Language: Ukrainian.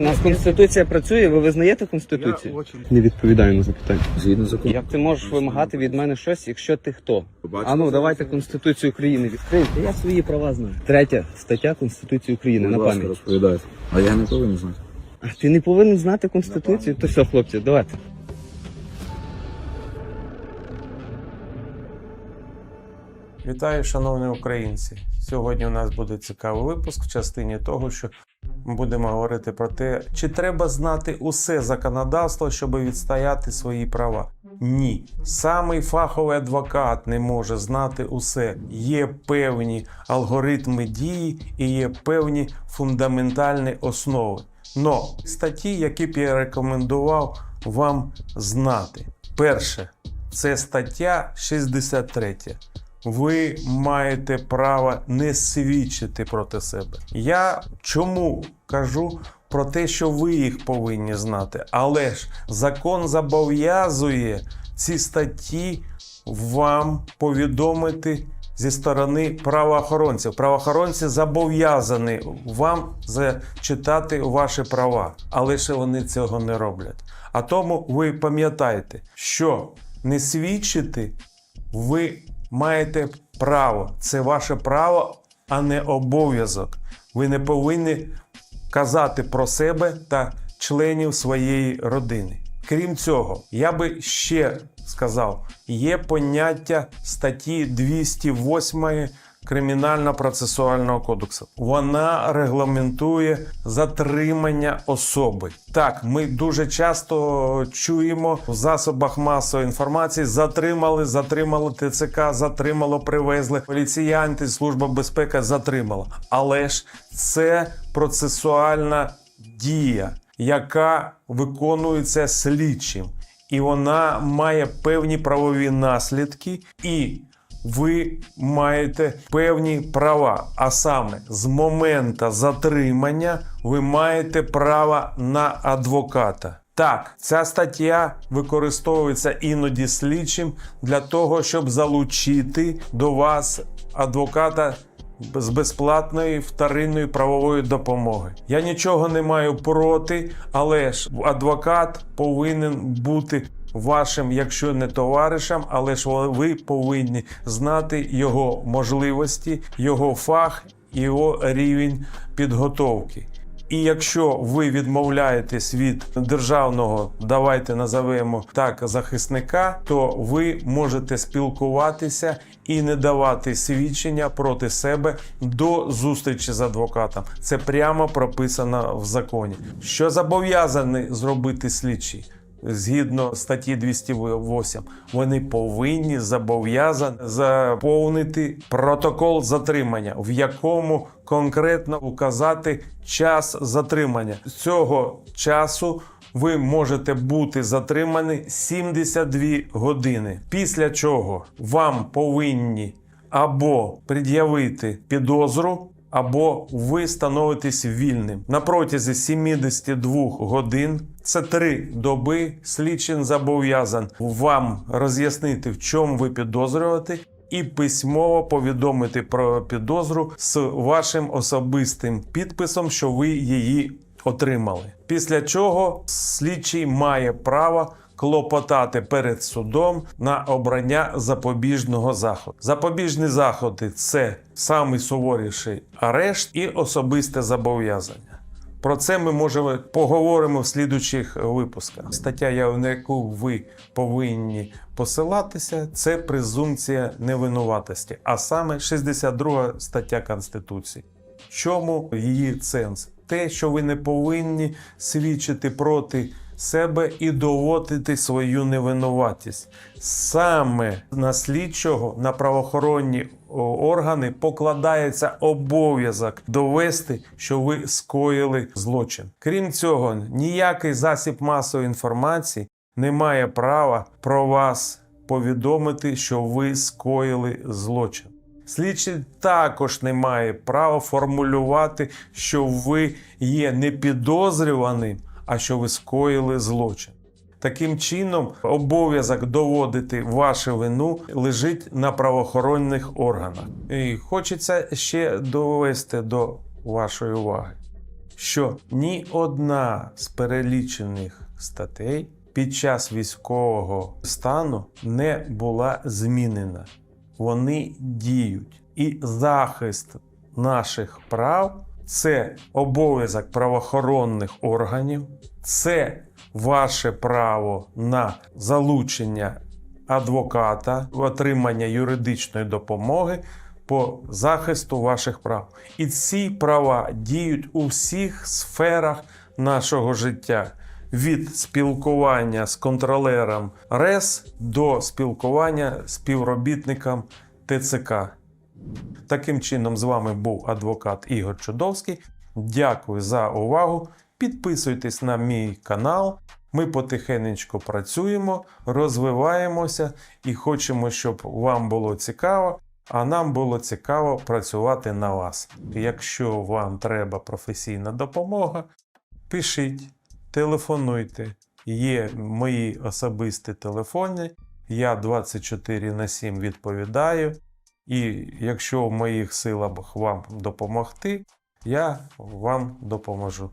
У нас конституція працює. Ви визнаєте конституцію? Я очень... Не відповідаю на запитання. Згідно закону. Як ти можеш вимагати від мене щось, якщо ти хто? А ну давайте конституцію України відкрийте. Я свої права знаю. Третя стаття Конституції України на ласка, пам'ять. розповідайте. А я не повинен знати. А ти не повинен знати конституцію? То все, хлопці, давайте. Вітаю, шановні українці. Сьогодні у нас буде цікавий випуск в частині того, що будемо говорити про те, чи треба знати усе законодавство, щоб відстояти свої права. Ні, самий фаховий адвокат не може знати усе. Є певні алгоритми дії і є певні фундаментальні основи. Но статті, які б я рекомендував вам знати. Перше, це стаття 63 ви маєте право не свідчити проти себе. Я чому кажу про те, що ви їх повинні знати, але ж закон зобов'язує ці статті вам повідомити. Зі сторони правоохоронців. Правоохоронці зобов'язані вам зачитати ваші права, але ще вони цього не роблять. А тому ви пам'ятайте, що не свідчити ви маєте право. Це ваше право, а не обов'язок. Ви не повинні казати про себе та членів своєї родини. Крім цього, я би ще сказав: є поняття статті 208 Кримінально-процесуального кодексу. Вона регламентує затримання особи. Так, ми дуже часто чуємо в засобах масової інформації: затримали, затримали ТЦК, затримало, привезли. Поліціянти, служба безпеки затримала. Але ж це процесуальна дія, яка виконується слідчим, і вона має певні правові наслідки і ви маєте певні права. А саме, з моменту затримання ви маєте право на адвоката. Так, ця стаття використовується іноді слідчим для того, щоб залучити до вас адвоката з безплатної вторинної правової допомоги. Я нічого не маю проти, але ж адвокат повинен бути вашим, якщо не товаришем, але ж ви повинні знати його можливості, його фах, його рівень підготовки. І якщо ви відмовляєтесь від державного, давайте назовемо так, захисника, то ви можете спілкуватися і не давати свідчення проти себе до зустрічі з адвокатом. Це прямо прописано в законі. Що зобов'язаний зробити слідчий? Згідно статті 208, вони повинні зобов'язані заповнити протокол затримання, в якому конкретно указати час затримання. З цього часу ви можете бути затримані 72 години. Після чого вам повинні або пред'явити підозру або ви становитесь вільним. На протязі 72 годин, це три доби, слідчин зобов'язан вам роз'яснити, в чому ви підозрюєте, і письмово повідомити про підозру з вашим особистим підписом, що ви її отримали. Після чого слідчий має право клопотати перед судом на обрання запобіжного заходу. Запобіжні заходи це самий суворіший арешт і особисте зобов'язання. Про це ми можемо поговоримо в слідучих випусках. Стаття, на яку ви повинні посилатися, це презумпція невинуватості, а саме 62 стаття Конституції. Чому її сенс? Те, що ви не повинні свідчити проти себе і доводити свою невинуватість. Саме на слідчого, на правоохоронні органи покладається обов'язок довести, що ви скоїли злочин. Крім цього, ніякий засіб масової інформації не має права про вас повідомити, що ви скоїли злочин. Слідчий також не має права формулювати, що ви є не підозрюваним, а що ви скоїли злочин. Таким чином, обов'язок доводити вашу вину лежить на правоохоронних органах. І хочеться ще довести до вашої уваги, що ні одна з перелічених статей під час військового стану не була змінена. Вони діють. І захист наших прав це обов'язок правоохоронних органів, це ваше право на залучення адвоката, отримання юридичної допомоги по захисту ваших прав. І ці права діють у всіх сферах нашого життя. Від спілкування з контролером РЕС до спілкування з співробітником ТЦК. Таким чином, з вами був адвокат Ігор Чудовський. Дякую за увагу. Підписуйтесь на мій канал. Ми потихенечку працюємо, розвиваємося і хочемо, щоб вам було цікаво, а нам було цікаво працювати на вас. Якщо вам треба професійна допомога, пишіть, телефонуйте. Є мої особисті телефони. Я 24 на 7 відповідаю. І якщо в моїх силах вам допомогти, я вам допоможу.